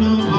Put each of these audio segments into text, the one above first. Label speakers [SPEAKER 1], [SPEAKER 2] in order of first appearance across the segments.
[SPEAKER 1] no.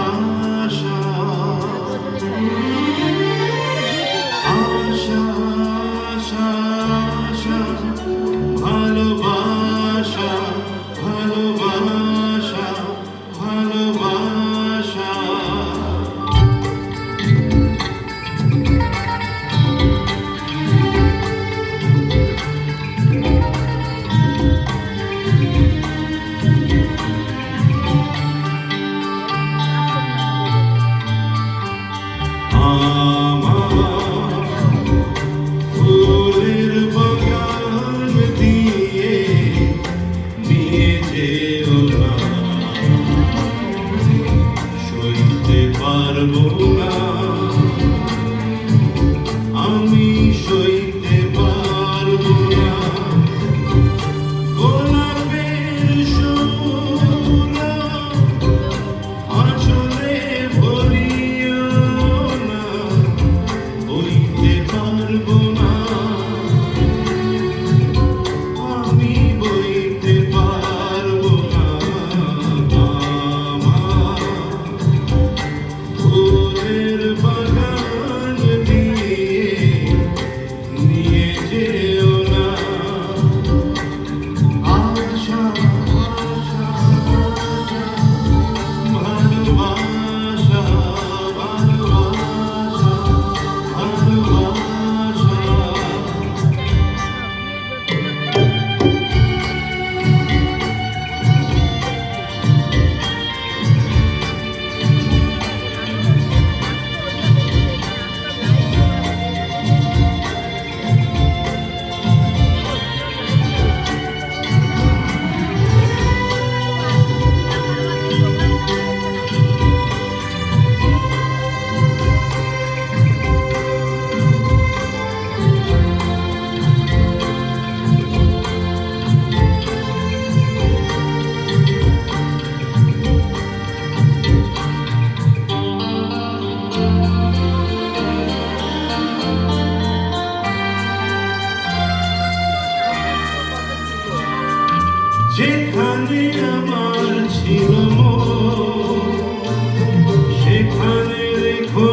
[SPEAKER 1] যেখানে আমার ছিল সেখানে রেখো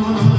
[SPEAKER 1] Lord.